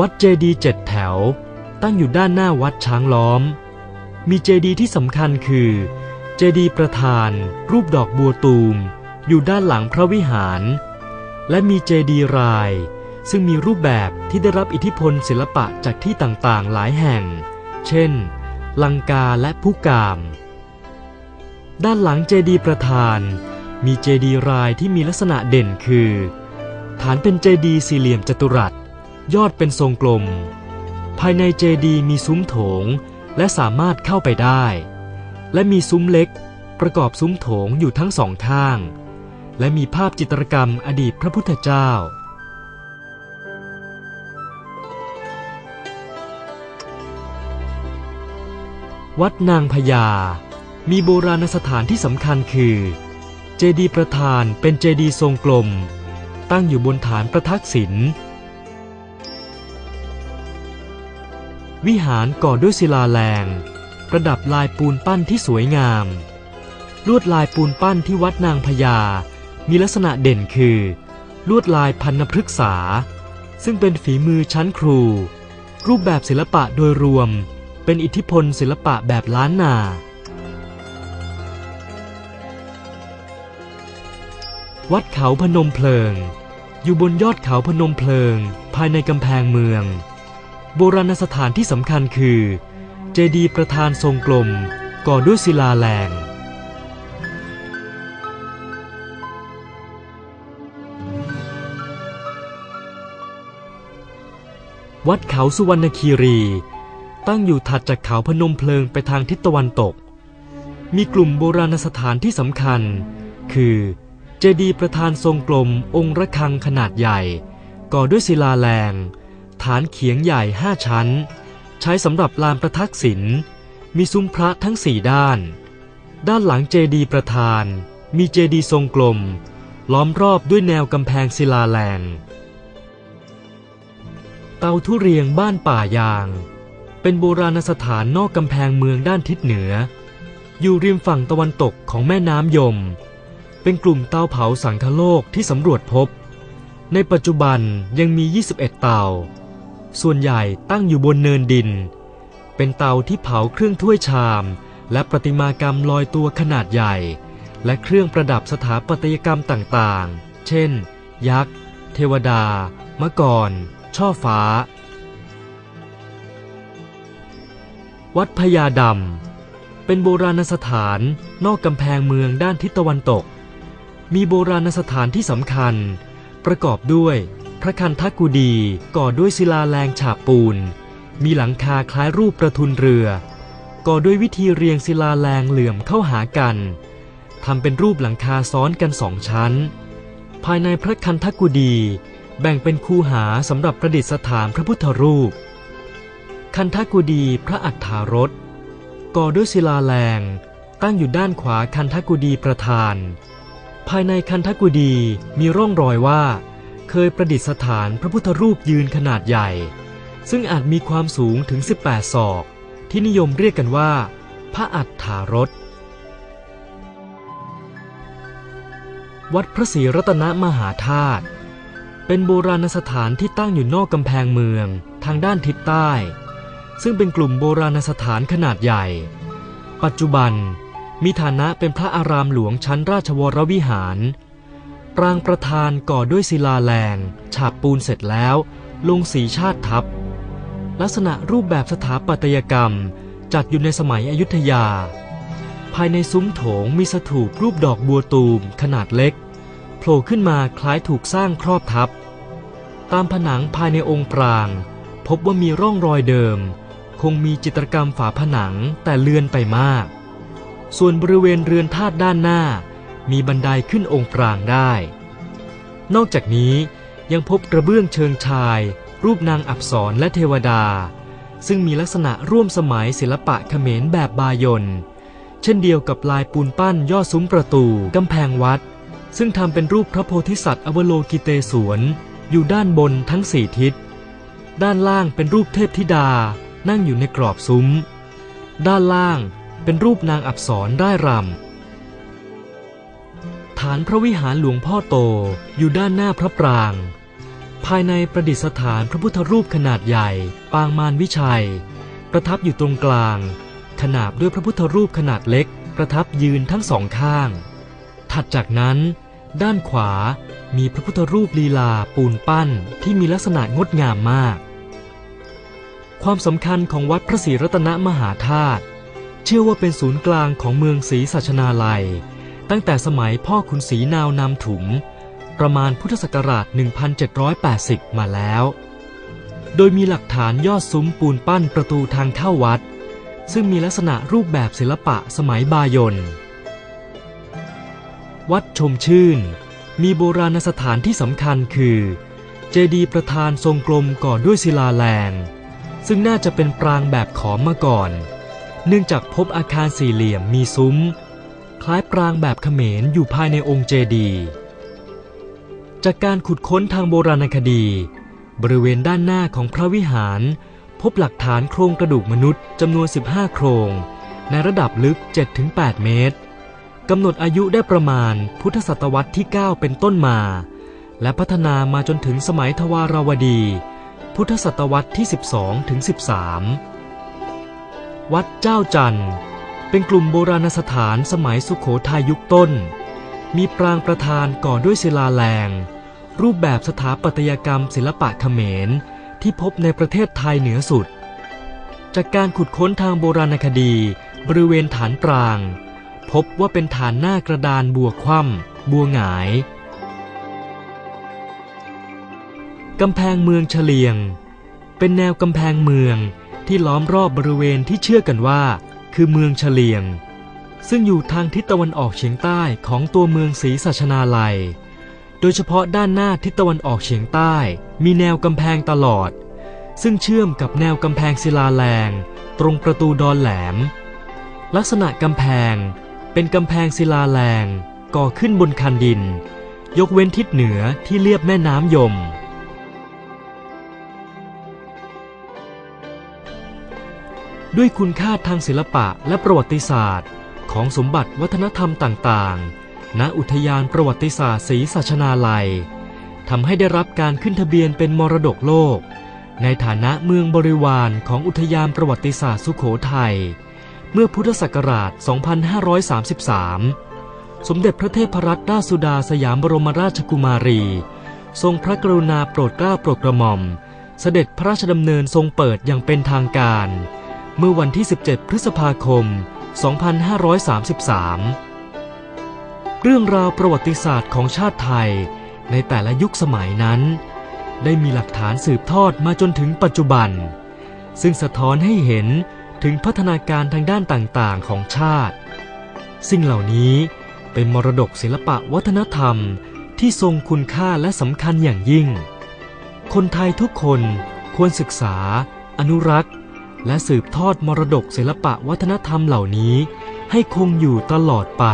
วัดเจดีย์เจ็ดแถว ตั้งอยู่ด้านหน้าวัดช้างล้อม มีเจดีย์ที่สำคัญคือ เจดีย์ประธาน รูปดอกบัวตูม อยู่ด้านหลังพระวิหาร และมีเจดีย์ราย ซึ่งมีรูปแบบที่ได้รับอิทธิพลศิลปะจากที่ต่างๆหลายแห่ง เช่น ลังกาและพุกาม ด้านหลังเจดีย์ประธาน มีเจดีย์รายที่มีลักษณะเด่นคือ ฐานเป็นเจดีย์สี่เหลี่ยมจัตุรัส ยอดเป็นทรงกลม ภายในเจดีย์มีซุ้มโถงและสามารถเข้าไปได้ และมีซุ้มเล็ก ประกอบซุ้มโถงอยู่ทั้งสองข้าง และมีภาพจิตรกรรมอดีตพระพุทธเจ้า วัดนางพญา มีโบราณสถานที่สำคัญคือ เจดีย์ประธานเป็นเจดีย์ทรงกลม ตั้งอยู่บนฐานประทักษิณ วิหารก่อด้วยศิลาแรงประดับลายปูนปั้นที่สวยงาม ลวดลายปูนปั้นที่วัดนางพญา มีลักษณะเด่นคือ ลวดลายพันนพฤกษา ซึ่งเป็นฝีมือชั้นครู รูปแบบศิลปะโดยรวม เป็นอิทธิพลศิลปะแบบล้านนา วัดเขาพนมเพลิง อยู่บนยอดเขาพนมเพลิง ภายในกำแพงเมือง โบราณสถานที่สำคัญคือ เจดีย์ประธานทรงกลมก่อด้วยศิลาแรงวัดเขาสุวรรณคีรี ตั้งอยู่ถัดจากเขาพนมเพลิงไปทางทิศตะวันตก มีกลุ่มโบราณสถานที่สำคัญ คือเจดีย์ประธานทรงกลมองค์ระฆังขนาดใหญ่ ก่อด้วยศิลาแรง ฐานเขียงใหญ่ห้าชั้น ใช้สำหรับลานประทักษิณมีซุ้มพระทั้งสี่ด้าน ด้านหลังเจดีย์ประธาน มีเจดีย์ทรงกลม ล้อมรอบด้วยแนวกำแพงศิลาแรงเตาทุเรียงบ้านป่ายาง เป็นโบราณสถานนอกกำแพงเมืองด้านทิศเหนือ อยู่ริมฝั่งตะวันตกของแม่น้ำยม เป็นกลุ่มเตาเผาสังคโลกที่สำรวจพบ ในปัจจุบันยังมี 21 เตา ส่วนใหญ่ตั้งอยู่บนเนินดิน เป็นเตาที่เผาเครื่องถ้วยชาม และประติมากรรมลอยตัวขนาดใหญ่ และเครื่องประดับสถาปัตยกรรมต่างๆ เช่น ยักษ์ เทวดามะกร ช่อฟ้า วัดพญาดำ เป็นโบราณสถานนอกกำแพงเมืองด้านทิศตะวันตก มีโบราณสถานที่สำคัญ ประกอบด้วย พระคันธกุดีก่อด้วยศิลาแรงฉาบปูน มีหลังคาคล้ายรูปประทุนเรือ ก่อด้วยวิธีเรียงศิลาแรงเหลื่อมเข้าหากันทำเป็นรูปหลังคาซ้อนกันสองชั้น ภายในพระคันธกุดีแบ่งเป็นคูหาสำหรับประดิษฐานพระพุทธรูป คันธกุดีพระอัฏฐารถก่อด้วยศิลาแรงตั้งอยู่ด้านขวาคันธกุดีประธาน ภายในคันธกุดีมีร่องรอยว่า เคยประดิษฐานพระพุทธรูปยืนขนาดใหญ่ ซึ่งอาจมีความสูงถึง 18 ศอก ที่นิยมเรียกกันว่า พระอัฏฐารถ วัดพระศรีรัตนมหาธาตุเป็นโบราณสถานที่ตั้งอยู่นอกกำแพงเมืองทางด้านทิศใต้ ซึ่งเป็นกลุ่มโบราณสถานขนาดใหญ่ ปัจจุบันมีฐานะเป็นพระอารามหลวงชั้นราชวรวิหาร รางประธานก่อด้วยศิลาแรงฉาบปูนเสร็จแล้ว ลงสีชาติทับ ลักษณะรูปแบบสถาปัตยกรรม จัดอยู่ในสมัยอยุธยา ภายในซุ้มโถงมีสถูปรูปดอกบัวตูมขนาดเล็กโผล่ขึ้นมาคล้ายถูกสร้างครอบทับ ตามผนังภายในองค์ปราง พบว่ามีร่องรอยเดิม คงมีจิตรกรรมฝาผนังแต่เลือนไปมาก ส่วนบริเวณเรือนธาตุด้านหน้า มีบันไดขึ้นองค์ปรางได้ นอกจากนี้ยังพบกระเบื้องเชิงชาย รูปนางอับสรและเทวดา ซึ่งมีลักษณะร่วมสมัยศิลปะเขมรแบบบายนเช่นเดียวกับลายปูนปั้นยอดซุ้มประตูกำแพงวัด ซึ่งทำเป็นรูปพระโพธิสัตว์อวโลกิเตศวรอยู่ด้านบนทั้งสี่ทิศ ด้านล่างเป็นรูปเทพธิดา นั่งอยู่ในกรอบซุ้ม ด้านล่างเป็นรูปนางอับสรร่ายรำ ฐานพระวิหารหลวงพ่อโตอยู่ด้านหน้าพระปราง ภายในประดิษฐานพระพุทธรูปขนาดใหญ่ ปางมารวิชัย ประทับอยู่ตรงกลาง ขนาบด้วยพระพุทธรูปขนาดเล็ก ประทับยืนทั้งสองข้าง ถัดจากนั้น ด้านขวามีพระพุทธรูปลีลาปูนปั้นที่มีลักษณะงดงามมาก ความสำคัญของวัดพระศรีรัตนมหาธาตุเชื่อว่าเป็นศูนย์กลางของเมืองศรีสัชนาลัย ตั้งแต่สมัยพ่อขุนศรีนาวนามถุง ประมาณพุทธศักราช 1780 มาแล้ว โดยมีหลักฐานยอดซุ้มปูนปั้นประตูทางเข้าวัด ซึ่งมีลักษณะรูปแบบศิลปะสมัยบายนวัดชมชื่น มีโบราณสถานที่สำคัญคือ เจดีย์ประธานทรงกลมก่อด้วยศิลาแรง ซึ่งน่าจะเป็นปรางแบบขอมมาก่อน เนื่องจากพบอาคารสี่เหลี่ยมมีซุ้ม คล้ายปรางแบบเขมรอยู่ภายในองค์เจดีย์จากการขุดค้นทางโบราณคดี บริเวณด้านหน้าของพระวิหาร พบหลักฐานโครงกระดูกมนุษย์จำนวน 15 โครง ในระดับลึก 7-8 เมตรกำหนดอายุได้ประมาณพุทธศตวรรษที่ 9 เป็นต้นมา และพัฒนามาจนถึงสมัยทวารวดี พุทธศตวรรษที่ 12ถึง13 วัดเจ้าจันทร์ เป็นกลุ่มโบราณสถานสมัยสุขโขทัยยุคต้น มีปรางประธานก่อด้วยศิลาแรง รูปแบบสถาปัตยกรรมศิลปะเขมรที่พบในประเทศไทยเหนือสุด จากการขุดค้นทางโบราณคดี บริเวณฐานปราง พบว่าเป็นฐานหน้ากระดานบัวคว่ำบัวหงาย กำแพงเมืองเฉลียง เป็นแนวกำแพงเมืองที่ล้อมรอบบริเวณที่เชื่อกันว่า คือเมืองเฉลียง ซึ่งอยู่ทางทิศตะวันออกเฉียงใต้ของตัวเมืองศรีสัชนาลัย โดยเฉพาะด้านหน้าทิศตะวันออกเฉียงใต้ มีแนวกำแพงตลอด ซึ่งเชื่อมกับแนวกำแพงศิลาแรง ตรงประตูดอนแหลม ลักษณะกำแพงเป็นกำแพงศิลาแรงก่อขึ้นบนคันดิน ยกเว้นทิศเหนือที่เลียบแม่น้ำยม ด้วยคุณค่าทางศิลปะและประวัติศาสตร์ ของสมบัติวัฒนธรรมต่างๆ ณ อุทยานประวัติศาสตร์ศรีสัชนาลัยทำให้ได้รับการขึ้นทะเบียนเป็นมรดกโลก ในฐานะเมืองบริวารของอุทยานประวัติศาสตร์สุขโขทัย เมื่อพุทธศักราช 2533 สมเด็จพระเทพรัตนราชสุดาสยามบรมราชกุมารี ทรงพระกรุณาโปรดเกล้าโปรดกระหม่อม เสด็จพระราชดำเนินทรงเปิดอย่างเป็นทางการ เมื่อวันที่ 17 พฤษภาคม 2533 เรื่องราวประวัติศาสตร์ของชาติไทยในแต่ละยุคสมัยนั้น ได้มีหลักฐานสืบทอดมาจนถึงปัจจุบัน ซึ่งสะท้อนให้เห็นถึงพัฒนาการทางด้านต่างๆ ของชาติ สิ่งเหล่านี้เป็นมรดกศิลปะวัฒนธรรมที่ทรงคุณค่าและสำคัญอย่างยิ่ง คนไทยทุกคนควรศึกษา อนุรักษ์ และสืบทอดมรดกศิลปะวัฒนธรรมเหล่านี้ให้คงอยู่ตลอดไป